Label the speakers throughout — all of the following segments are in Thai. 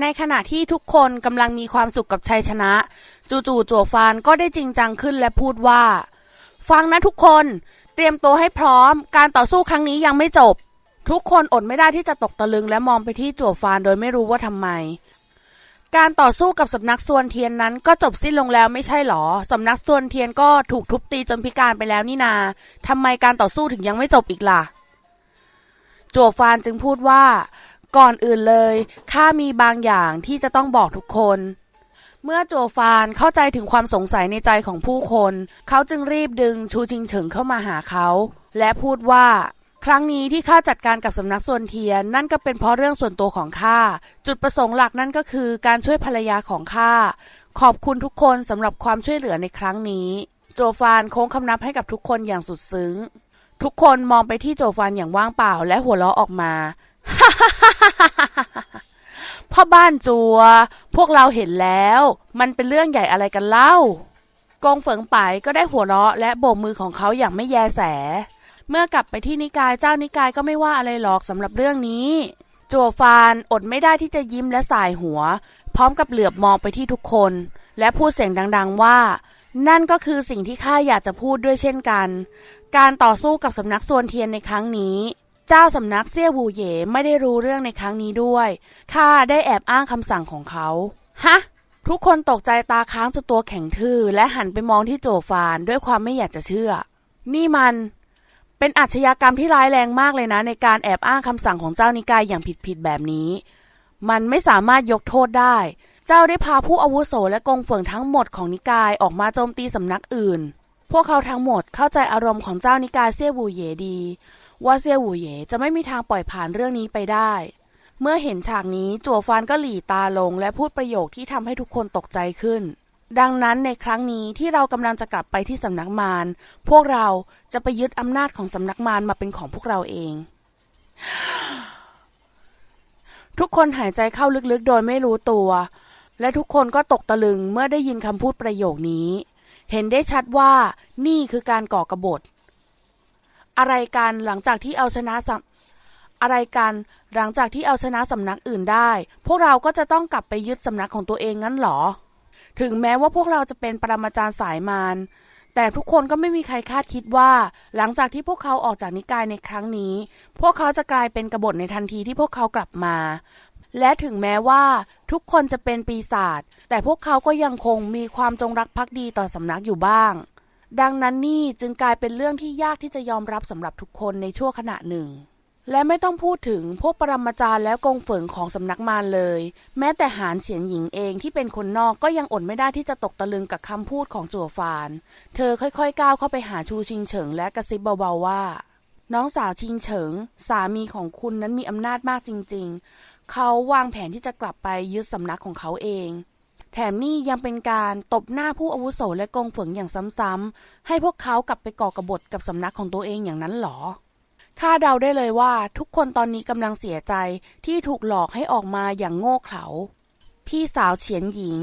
Speaker 1: ในขณะที่ทุกคนกำลังมีความสุขกับชัยชนะ จู่ๆจั่วฟานก็ได้จริงจังขึ้นและพูดว่า ฟังนะทุกคนเตรียมตัวให้พร้อม การต่อสู้ครั้งนี้ยังไม่จบ ทุกคนอดไม่ได้ที่จะตกตะลึงและมองไปที่จั่วฟานโดยไม่รู้ว่าทำไม การต่อสู้กับสำนักส่วนเทียนนั้นก็จบสิ้นลงแล้วไม่ใช่หรอสำนักส่วนเทียนก็ถูกทุบตีจนพิการไปแล้วนี่นาทำไมการต่อสู้ถึงยังไม่จบอีกล่ะจั่วฟานจึงพูดว่า ก่อนอื่นเลยข้ามีบางอย่างที่จะต้องบอกทุกคน เมื่อโจฟานเข้าใจถึงความสงสัยในใจของผู้คน เขาจึงรีบดึงชูชิงเฉิงเข้ามาหาเขา และพูดว่า ครั้งนี้ที่ข้าจัดการกับสำนักส่วนเทียน นั่นก็เป็นเพราะเรื่องส่วนตัวของข้าจุดประสงค์หลักนั่นก็คือการช่วยภรรยาของข้าขอบคุณทุกคนสำหรับความช่วยเหลือในครั้งนี้ โจฟานโค้งคำนับให้กับทุกคนอย่างสุดซึ้ง ทุกคนมองไปที่โจฟานอย่างว่างเปล่าและหัวเราะออกมา พ่อบ้านจัว พวกเราเห็นแล้ว มันเป็นเรื่องใหญ่อะไรกันเล่ากงเฟิงไปก็ได้หัวเราะและโบกมือของเขาอย่างไม่แยแส เมื่อกลับไปที่นิกายเจ้านิกายก็ไม่ว่าอะไรหรอกสำหรับเรื่องนี้ จัวฟานอดไม่ได้ที่จะยิ้มและสายหัว พร้อมกับเหลือบมองไปที่ทุกคน และพูดเสียงดัง ๆว่า นั่นก็คือสิ่งที่ข้าอยากจะพูดด้วยเช่นกัน การต่อสู้กับสำนักส่วนเทียนในครั้งนี้ จ้าสำนักเซี่ยวูเย่ไม่ได้รู้เรื่องในครั้งนี้ด้วยข้าได้แอบอ้างคำสั่งของเขา ฮะ ทุกคนตกใจตาค้างจนตัวแข็งทื่อ และหันไปมองที่โจฟานด้วยความไม่อยากจะเชื่อ นี่มัน เป็นอาชญากรรมที่ร้ายแรงมากเลยนะ ในการแอบอ้างคำสั่งของเจ้านิกายอย่างผิดๆแบบนี้ มันไม่สามารถยกโทษได้ เจ้าได้พาผู้อาวุโสและกงเฟิงทั้งหมดของนิกายออกมาโจมตีสำนักอื่นพวกเขาทั้งหมดเข้าใจอารมณ์ของเจ้านิกายเซี่ยวูเย่ดี ว่าเซียวูเยจะไม่มีทางปล่อยผ่านเรื่องนี้ไปได้ เมื่อเห็นฉากนี้จั่วฟานก็หลีตาลงและพูดประโยคที่ทำให้ทุกคนตกใจขึ้น ดังนั้นในครั้งนี้ที่เรากำลังจะกลับไปที่สำนักมารพวกเราจะไปยึดอำนาจของสำนักมารมาเป็นของพวกเราเอง ทุกคนหายใจเข้าลึกๆ โดยไม่รู้ตัว และทุกคนก็ตกตะลึงเมื่อได้ยินคำพูดประโยคนี้ เห็นได้ชัดว่านี่คือการก่อกบฏ อะไรกันหลังจากที่เอาชนะสอะไรกันหลังจากที่เอาชนะสำนักอื่นได้ พวกเราก็จะต้องกลับไปยึดสำนักของตัวเองงั้นหรอ ถึงแม้ว่าพวกเราจะเป็นปรมาจารย์สายมารแต่ทุกคนก็ไม่มีใครคาดคิดว่า หลังจากที่พวกเขาออกจากนิกายในครั้งนี้ พวกเขาจะกลายเป็นกบฏในทันทีที่พวกเขากลับมา และถึงแม้ว่า ทุกคนจะเป็นปีศาจแต่พวกเขาก็ยังคงมีความจงรักภักดีต่อสำนักอยู่บ้าง ดังนั้นนี่จึงกลายเป็นเรื่องที่ยากที่จะยอมรับสำหรับทุกคนในชั่วขณะหนึ่ง และไม่ต้องพูดถึงพวกปรมาจารย์และกงเฝิงของสำนักมารเลย แม้แต่หานเฉียนหญิงเองที่เป็นคนนอกก็ยังอดไม่ได้ที่จะตกตะลึงกับคำพูดของจั่วฟาน เธอค่อยๆ ก้าวเข้าไปหาชูชิงเฉิงและกระซิบเบาๆว่า น้องสาวชิงเฉิง สามีของคุณนั้นมีอำนาจมากจริง ๆ เขาวางแผนที่จะกลับไปยึดสำนักของเขาเอง ถมนี่ยังเป็นการตบหน้าผู้อาวุโสและกงฝิงอย่างซ้ำๆ ให้พวกเขากลับไปก่อกบฏกับสำนักของตัวเองอย่างนั้นหรอข้าเดาได้เลยว่าทุกคนตอนนี้กำลังเสียใจที่ถูกหลอกให้ออกมาอย่างโง่เขลา พี่สาวเฉียนหญิง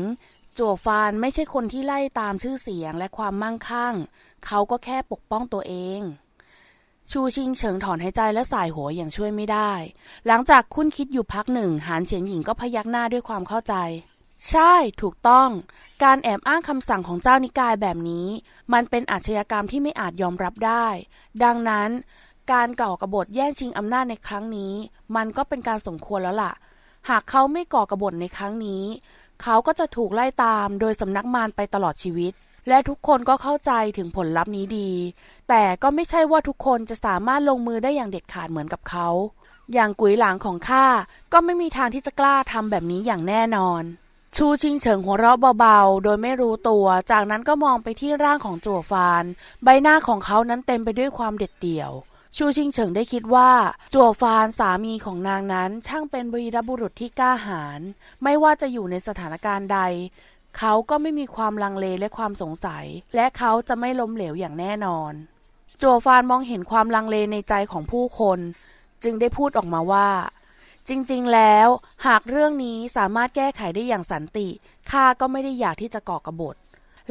Speaker 1: จั่วฟานไม่ใช่คนที่ไล่ตามชื่อเสียงและความมั่งคั่ง เขาก็แค่ปกป้องตัวเอง ชูชิงเฉิงถอนหายใจและสายหัวอย่างช่วยไม่ได้ หลังจากคุ้นคิดอยู่พักหนึ่งหานเฉียนหญิงก็พยักหน้าด้วยความเข้าใจ ใช่ถูกต้อง การแอบอ้างคำสั่งของเจ้านิกายแบบนี้ มันเป็นอาชญากรรมที่ไม่อาจยอมรับได้ ดังนั้น การก่อกรบฏแย่งชิงอำนาจในครั้งนี้ มันก็เป็นการสมควรแล้วล่ะ หากเขาไม่ก่อกรบฏในครั้งนี้ เขาก็จะถูกไล่ตามโดยสำนักมารไปตลอดชีวิต และทุกคนก็เข้าใจถึงผลลัพธ์นี้ดี แต่ก็ไม่ใช่ว่าทุกคนจะสามารถลงมือได้อย่างเด็ดขาดเหมือนกับเขา อย่างกุยหลางของข้าก็ไม่มีทางที่จะกล้าทำแบบนี้อย่างแน่นอน ชูชิงเฉิงหัวเราะเบาๆ โดยไม่รู้ตัว จากนั้นก็มองไปที่ร่างของจั่วฟาน ใบหน้าของเขานั้นเต็มไปด้วยความเด็ดเดี่ยว ชูชิงเฉิงได้คิดว่า จั่วฟานสามีของนางนั้นช่างเป็นวีรบุรุษที่กล้าหาญ ไม่ว่าจะอยู่ในสถานการณ์ใด เขาก็ไม่มีความลังเลและความสงสัย และเขาจะไม่ล้มเหลวอย่างแน่นอน จั่วฟานมองเห็นความลังเลในใจของผู้คน จึงได้พูดออกมาว่า จริงๆ แล้วหากเรื่องนี้สามารถแก้ไขได้อย่างสันติข้าก็ไม่ได้อยากที่จะก่อกบฏ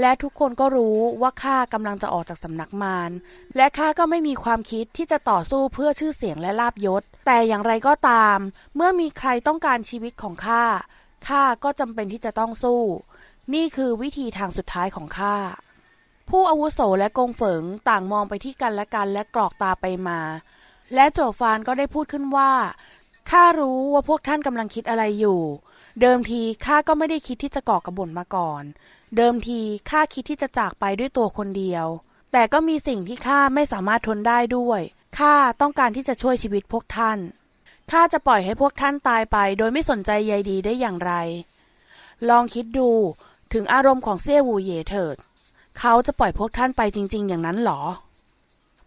Speaker 1: และทุกคนก็รู้ว่าข้ากำลังจะออกจากสำนักมารและข้าก็ไม่มีความคิดที่จะต่อสู้เพื่อชื่อเสียงและลาบยศ แต่อย่างไรก็ตาม เมื่อมีใครต้องการชีวิตของข้าข้าก็จำเป็นที่จะต้องสู้ นี่คือวิธีทางสุดท้ายของข้าผู้อาวุโสและกงเฝิงต่างมองไปที่กันและกันและกรอกตาไปมา และโจฟานก็ได้พูดขึ้นว่า ข้ารู้ว่าพวกท่านกำลังคิดอะไรอยู่ เดิมทีข้าก็ไม่ได้คิดที่จะก่อกระบฏมาก่อน เดิมทีข้าคิดที่จะจากไปด้วยตัวคนเดียว แต่ก็มีสิ่งที่ข้าไม่สามารถทนได้ด้วยข้าต้องการที่จะช่วยชีวิตพวกท่านข้าจะปล่อยให้พวกท่านตายไป โดยไม่สนใจใยดีได้อย่างไร ลองคิดดูถึงอารมณ์ของเซี่ยวูเย่เถิด เขาจะปล่อยพวกท่านไปจริง ๆ อย่างนั้นหรอ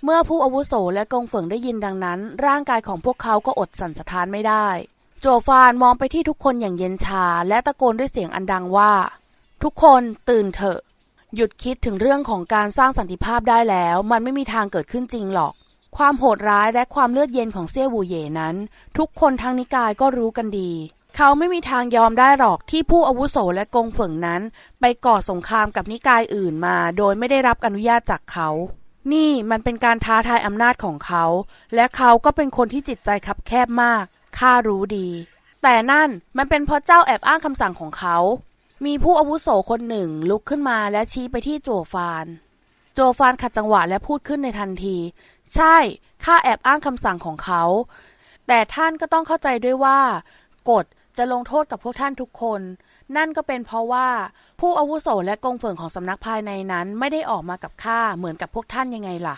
Speaker 1: เมื่อผู้อาวุโสและกงเฝิงได้ยินดังนั้น ร่างกายของพวกเขาก็อดสั่นสะท้านไม่ได้ โจฟานมองไปที่ทุกคนอย่างเย็นชา และตะโกนด้วยเสียงอันดังว่า ทุกคนตื่นเถอะ หยุดคิดถึงเรื่องของการสร้างสันติภาพได้แล้ว มันไม่มีทางเกิดขึ้นจริงหรอก ความโหดร้ายและความเลือดเย็นของเซี่ยวูเย่นั้น ทุกคนทั้งนิกายก็รู้กันดี เขาไม่มีทางยอมได้หรอกที่ผู้อาวุโสและกงเฝิงนั้น ไปก่อสงครามกับนิกายอื่นมา โดยไม่ได้รับอนุญาตจากเขา นี่มันเป็นการท้าทายอำนาจของเขา และเขาก็เป็นคนที่จิตใจคับแคบมาก ข้ารู้ดี แต่นั่นมันเป็นเพราะเจ้าแอบอ้างคำสั่งของเขา มีผู้อาวุโสคนหนึ่งลุกขึ้นมาและชี้ไปที่โจฟาน โจฟานขัดจังหวะและพูดขึ้นในทันที ใช่ ข้าแอบอ้างคำสั่งของเขา แต่ท่านก็ต้องเข้าใจด้วยว่ากฎจะลงโทษกับพวกท่านทุกคน นั่นก็เป็นเพราะว่าผู้อาวุโสและกงเฟิงของสำนักภายในนั้นไม่ได้ออกมากับข้าเหมือนกับพวกท่านยังไงล่ะ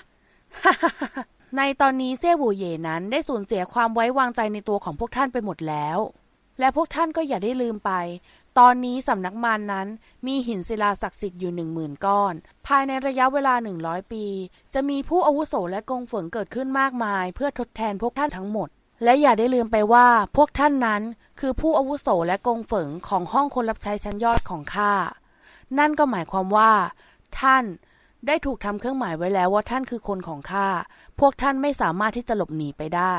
Speaker 1: ในตอนนี้เซี่ยบูเย่นั้นได้สูญเสียความไว้วางใจในตัวของพวกท่านไปหมดแล้ว และพวกท่านก็อย่าได้ลืมไป ตอนนี้สำนักมารนนั้นมีหินศิลาศักดิ์สิทธิ์อยู่หนึ่งหมื่นก้อน ภายในระยะเวลาหนึ่งร้อยปี จะมีผู้อาวุโสและกงเฝิงเกิดขึ้นมากมาย เพื่อทดแทนพวกท่านทั้งหมด และอย่าได้ลืมไปว่าพวกท่านนั้นคือผู้อาวุโสและกงฝิงของห้องคนรับใช้ชั้นยอดของข้า นั่นก็หมายความว่า ท่านได้ถูกทำเครื่องหมายไว้แล้วว่าท่านคือคนของข้า พวกท่านไม่สามารถที่จะหลบหนีไปได้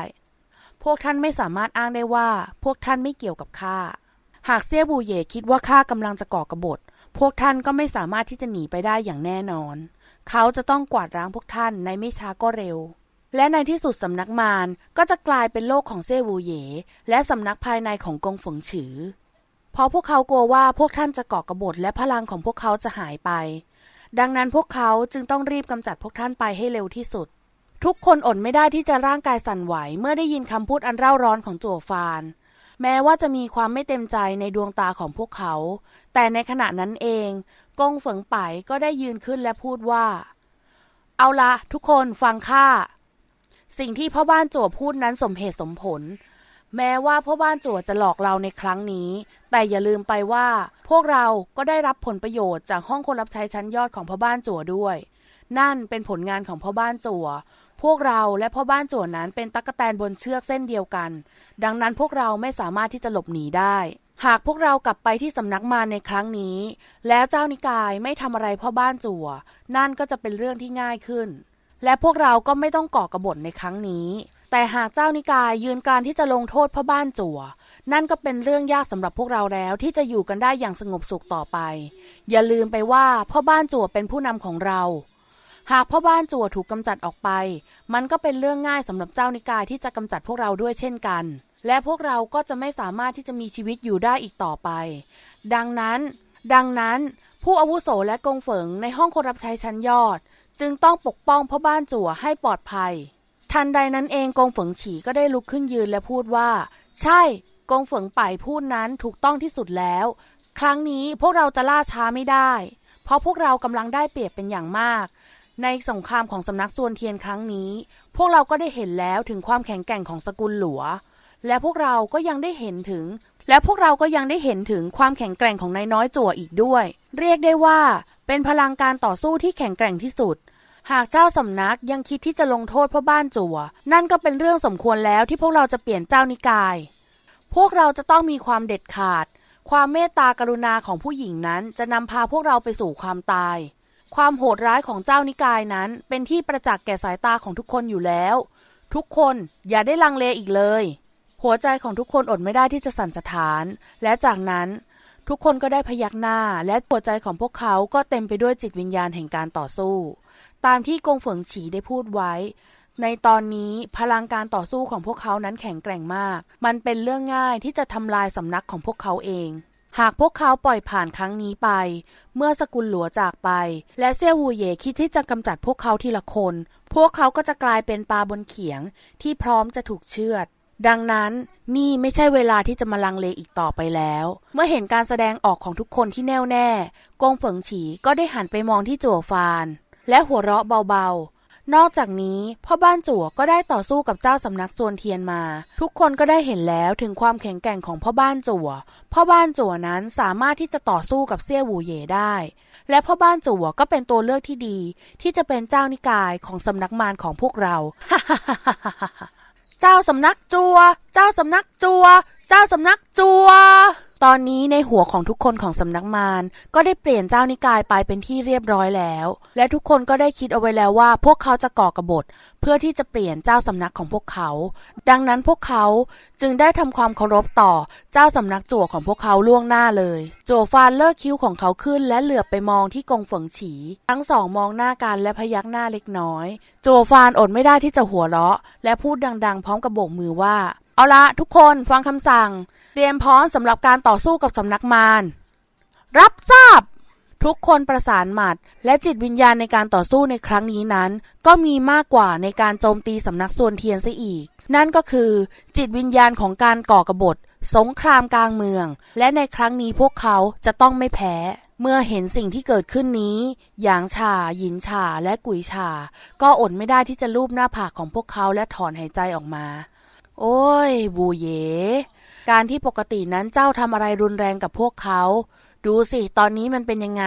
Speaker 1: พวกท่านไม่สามารถอ้างได้ว่า พวกท่านไม่เกี่ยวกับข้า หากเซียบูเย่คิดว่าข้ากำลังจะก่อกบฏ พวกท่านก็ไม่สามารถที่จะหนีไปได้อย่างแน่นอน เขาจะต้องกวาดล้างพวกท่านในไม่ช้าก็เร็ว และในที่สุดสำนักมารก็จะกลายเป็นโลกของเซ่วูเย่และสำนักภายในของกงฝงฉือ เพราะพวกเขากลัวว่าพวกท่านจะก่อกระบฏและพลังของพวกเขาจะหายไป ดังนั้นพวกเขาจึงต้องรีบกำจัดพวกท่านไปให้เร็วที่สุด ทุกคนอดไม่ได้ที่จะร่างกายสั่นไหวเมื่อได้ยินคำพูดอันเร่าร้อนของจั่วฟาน แม้ว่าจะมีความไม่เต็มใจในดวงตาของพวกเขา แต่ในขณะนั้นเองกงเฝิงไปก็ได้ยืนขึ้นและพูดว่า เอาละทุกคนฟังข้า สิ่งที่พ่อบ้านจั่วพูดนั้นสมเหตุสมผล แม้ว่าพ่อบ้านจั่วจะหลอกเราในครั้งนี้ แต่อย่าลืมไปว่า พวกเราก็ได้รับผลประโยชน์จากห้องคนรับใช้ชั้นยอดของพ่อบ้านจั่วด้วย นั่นเป็นผลงานของพ่อบ้านจั่วพวกเราและพ่อบ้านจั่วนั้นเป็นตั๊กแตนบนเชือกเส้นเดียวกัน ดังนั้นพวกเราไม่สามารถที่จะหลบหนีได้ หากพวกเรากลับไปที่สำนักมารในครั้งนี้ แล้วเจ้านิกายไม่ทำอะไรพ่อบ้านจั่ว นั่นก็จะเป็นเรื่องที่ง่ายขึ้น และพวกเราก็ไม่ต้องก่อกระบฏในครั้งนี้ แต่หากเจ้านิกายยืนการที่จะลงโทษพ่อบ้านจั่ว นั่นก็เป็นเรื่องยากสำหรับพวกเราแล้วที่จะอยู่กันได้อย่างสงบสุขต่อไป อย่าลืมไปว่าพ่อบ้านจั่วเป็นผู้นำของเรา หากพ่อบ้านจั่วถูกกำจัดออกไป มันก็เป็นเรื่องง่ายสำหรับเจ้านิกายที่จะกำจัดพวกเราด้วยเช่นกันและพวกเราก็จะไม่สามารถที่จะมีชีวิตอยู่ได้อีกต่อไป ดังนั้น ดังนั้น ผู้อาวุโสและกงเฝิงในห้องคนรับใช้ชั้นยอด จึงต้องปกป้องพ่อบ้านจั่วให้ปลอดภัย ทันใดนั้นเองกงฝงฉีก็ได้ลุกขึ้นยืนและพูดว่า ใช่กงฝิงป่ายพูดนั้นถูกต้องที่สุดแล้ว ครั้งนี้พวกเราจะล่าช้าไม่ได้ เพราะพวกเรากำลังได้เปรียบเป็นอย่างมาก ในสงครามของสำนักส่วนเทียนครั้งนี้ พวกเราก็ได้เห็นแล้วถึงความแข็งแกร่งของสกุลหลัว และพวกเราก็ยังได้เห็นถึง และพวกเราก็ยังได้เห็นถึงความแข็งแกร่งของนายน้อยจั่วอีกด้วย เรียกได้ว่า เป็นพลังการต่อสู้ที่แข็งแกร่งที่สุด หากเจ้าสำนักยังคิดที่จะลงโทษพ่อบ้านจั่ว นั่นก็เป็นเรื่องสมควรแล้วที่พวกเราจะเปลี่ยนเจ้านิกาย พวกเราจะต้องมีความเด็ดขาด ความเมตตากรุณาของผู้หญิงนั้นจะนำพาพวกเราไปสู่ความตาย ความโหดร้ายของเจ้านิกายนั้น เป็นที่ประจักษ์แก่สายตาของทุกคนอยู่แล้ว ทุกคนอย่าได้ลังเลอีกเลย หัวใจของทุกคนอดไม่ได้ที่จะสั่นสะท้าน และจากนั้นทุกคนก็ได้พยักหน้า และหัวใจของพวกเขาก็เต็มไปด้วยจิตวิญญาณแห่งการต่อสู้ ตามที่กงเฟิงฉีได้พูดไว้ ในตอนนี้พลังการต่อสู้ของพวกเขานั้นแข็งแกร่งมาก มันเป็นเรื่องง่ายที่จะทำลายสำนักของพวกเขาเอง หากพวกเขาปล่อยผ่านครั้งนี้ไป เมื่อสกุลหลัวจากไป และเซี่ยวูเย่คิดที่จะกำจัดพวกเขาทีละคน พวกเขาก็จะกลายเป็นปลาบนเขียงที่พร้อมจะถูกเชือด ดังนั้นนี่ไม่ใช่เวลาที่จะมาลังเลอีกต่อไปแล้ว เมื่อเห็นการแสดงออกของทุกคนที่แน่วแน่กงเฟิงฉีก็ได้หันไปมองที่จั่วฟาน และหัวเราะเบาๆ นอกจากนี้พ่อบ้านจั่วก็ได้ต่อสู้กับเจ้าสำนักส่วนเทียนมา ทุกคนก็ได้เห็นแล้วถึงความแข็งแกร่งของพ่อบ้านจั่วพ่อบ้านจั่วนั้นสามารถที่จะต่อสู้กับเซี่ยวูเย่ได้ และพ่อบ้านจั่วก็เป็นตัวเลือกที่ดี ที่จะเป็นเจ้านิกายของสำนักมารของพวกเรา เจ้าสำนักจัว เจ้าสำนักจัว เจ้าสำนักจัว ตอนนี้ในหัวของทุกคนของสำนักมารก็ได้เปลี่ยนเจ้านิกายไปเป็นที่เรียบร้อยแล้ว และทุกคนก็ได้คิดเอาไว้แล้วว่า พวกเขาจะก่อกบฏเพื่อที่จะเปลี่ยนเจ้าสำนักของพวกเขา ดังนั้นพวกเขาจึงได้ทำความเคารพต่อเจ้าสำนักจั่วของพวกเขาล่วงหน้าเลย จั่วฟานเลิกคิ้วของเขาขึ้นและเหลือบไปมองที่กงฝงฉี ทั้งสองมองหน้ากันและพยักหน้าเล็กน้อย จั่วฟานอดไม่ได้ที่จะหัวเราะ และพูดดังๆ พร้อมกับโบกมือว่า เอาละทุกคนฟังคำสั่ง เตรียมพร้อมสำหรับการต่อสู้กับสำนักมารรับทราบ ทุกคนประสานหมัด และจิตวิญญาณในการต่อสู้ในครั้งนี้นั้น ก็มีมากกว่าในการโจมตีสำนักส่วนเทียนซะอีก นั่นก็คือ จิตวิญญาณของการก่อกบฏ สงครามกลางเมือง และในครั้งนี้พวกเขาจะต้องไม่แพ้เมื่อเห็นสิ่งที่เกิดขึ้นนี้ หยางฉาหยินฉาและกุยฉาก็อดไม่ได้ที่จะลูบหน้าผากของพวกเขาและถอนหายใจออกมา โอ้ย บูเย การที่ปกตินั้นเจ้าทำอะไรรุนแรงกับพวกเขา ดูสิ ตอนนี้มันเป็นยังไง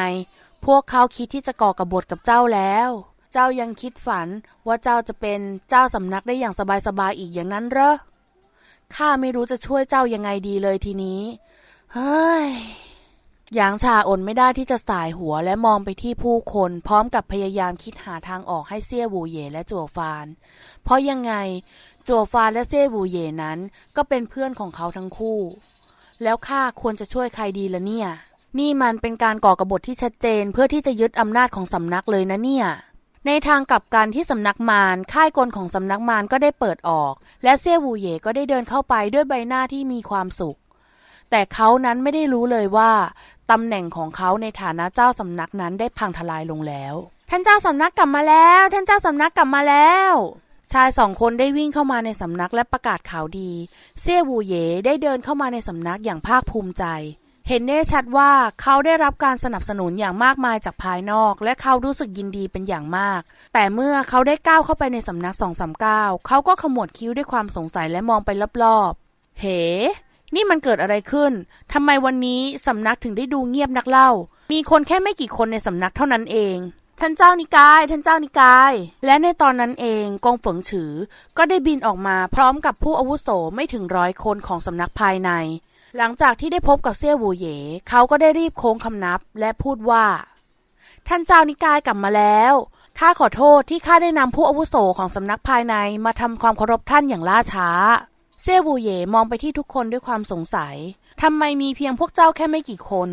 Speaker 1: พวกเขาคิดที่จะก่อกระบฏกับเจ้าแล้ว เจ้ายังคิดฝันว่าเจ้าจะเป็นเจ้าสำนักได้อย่างสบายๆอีกอย่างนั้นเหรอ ข้าไม่รู้จะช่วยเจ้ายังไงดีเลยทีนี้ เฮ้ยหยางชาอดไม่ได้ที่จะสายหัวและมองไปที่ผู้คนพร้อมกับพยายามคิดหาทางออกให้เซี่ยวูเย่และจั่วฟาน เพราะยังไง จัวฟานและเซี่ยวูเย่นั้นก็เป็นเพื่อนของเขาทั้งคู่ แล้วข้าควรจะช่วยใครดีละเนี่ย นี่มันเป็นการก่อกรบฏที่ชัดเจนเพื่อที่จะยึดอำนาจของสำนักเลยนะเนี่ย ในทางกลับกันที่สำนักมารค่ายกลของสำนักมารก็ได้เปิดออก และเซี่ยวูเย่ก็ได้เดินเข้าไปด้วยใบหน้าที่มีความสุข แต่เขานั้นไม่ได้รู้เลยว่าตำแหน่งของเขาในฐานะเจ้าสำนักนั้นได้พังทลายลงแล้ว ท่านเจ้าสำนักกลับมาแล้ว ท่านเจ้าสำนักกลับมาแล้ว ชายสองคนได้วิ่งเข้ามาในสำนักและประกาศข่าวดี เซี่ยวูเย่ได้เดินเข้ามาในสำนักอย่างภาคภูมิใจ เห็นได้ชัดว่าเขาได้รับการสนับสนุนอย่างมากมายจากภายนอก และเขารู้สึกยินดีเป็นอย่างมาก แต่เมื่อเขาได้ก้าวเข้าไปในสำนักสองสามก้าวเขาก็ขมวดคิ้วด้วยความสงสัยและมองไปรอบๆ เฮ้นี่มันเกิดอะไรขึ้น ทำไมวันนี้สำนักถึงได้ดูเงียบนักเล่า มีคนแค่ไม่กี่คนในสำนักเท่านั้นเอง ท่านเจ้านิกาย ท่านเจ้านิกาย และในตอนนั้นเองกองฝงฉือก็ได้บินออกมาพร้อมกับผู้อาวุโสไม่ถึงร้อยคนของสำนักภายใน หลังจากที่ได้พบกับเซี่ยวูเย่เขาก็ได้รีบโค้งคำนับและพูดว่า ท่านเจ้านิกายกลับมาแล้วข้าขอโทษที่ข้าได้นำผู้อาวุโสของสำนักภายในมาทำความเคารพท่านอย่างล่าช้า เซี่ยบูเย่มองไปที่ทุกคนด้วยความสงสัยทำไมมีเพียงพวกเจ้าแค่ไม่กี่คน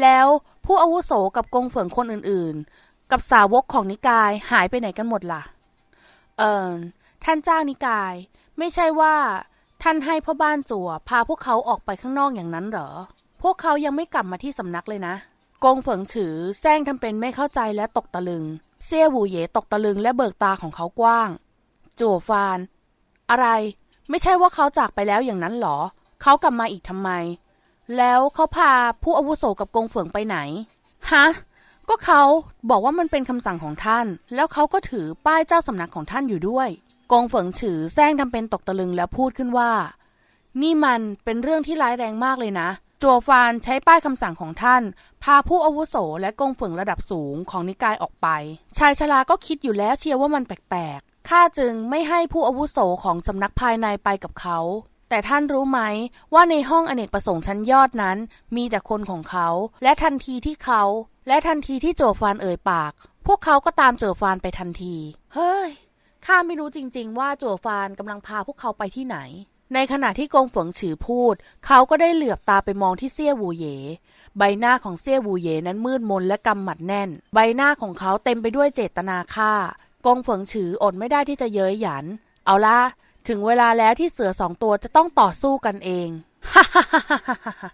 Speaker 1: แล้วผู้อาวุโสกับกงเฝิงคนอื่น กับสาวกของนิกายหายไปไหนกันหมดล่ะ เอิญท่านเจ้านิกาย ไม่ใช่ว่าท่านให้พ่อบ้านจั่วพาพวกเขาออกไปข้างนอกอย่างนั้นเหรอ พวกเขายังไม่กลับมาที่สำนักเลยนะ กงเผิงฉือแซงทำเป็นไม่เข้าใจและตกตะลึง เซี่ยวูเยตกตะลึงและเบิกตาของเขากว้าง จั่วฟาน อะไร ไม่ใช่ว่าเขาจากไปแล้วอย่างนั้นหรอ เขากลับมาอีกทำไม แล้วเขาพาผู้อาวุโสกับกงเฝิงไปไหน ฮะ ก็เขาบอกว่ามันเป็นคำสั่งของท่าน แล้วเขาก็ถือป้ายเจ้าสำนักของท่านอยู่ด้วย กงเฝิงฉือแซงทำเป็นตกตะลึงแล้วพูดขึ้นว่า นี่มันเป็นเรื่องที่ร้ายแรงมากเลยนะ จัวฟานใช้ป้ายคำสั่งของท่าน พาผู้อาวุโสและกงเฝิงระดับสูงของนิกายออกไป ชายชราก็คิดอยู่แล้วเชียวว่ามันแปลกๆข้าจึงไม่ให้ผู้อาวุโสของสำนักภายในไปกับเขา แต่ท่านรู้ไหมว่าในห้องอเนกประสงค์ชั้นยอดนั้น มีแต่คนของเขา และทันทีที่เขา และทันทีที่โจฟานเอ่ยปาก พวกเขาก็ตามโจฟานไปทันที เฮ้ยข้าไม่รู้จริง ๆ ว่าโจฟานกำลังพาพวกเขาไปที่ไหน ในขณะที่กงเฝิงฉือพูด เขาก็ได้เหลือบตาไปมองที่เซี่ยวูเย่ใบหน้าของเซี่ยวูเย่นั้นมืดมนและกำหมัดแน่น ใบหน้าของเขาเต็มไปด้วยเจตนาฆ่ากงเฝิงฉืออดไม่ได้ที่จะเย้ยหยัน เอาละ ถึงเวลาแล้วที่เสือสองตัวจะต้องต่อสู้กันเองฮ่าฮ่าฮ่าฮ่า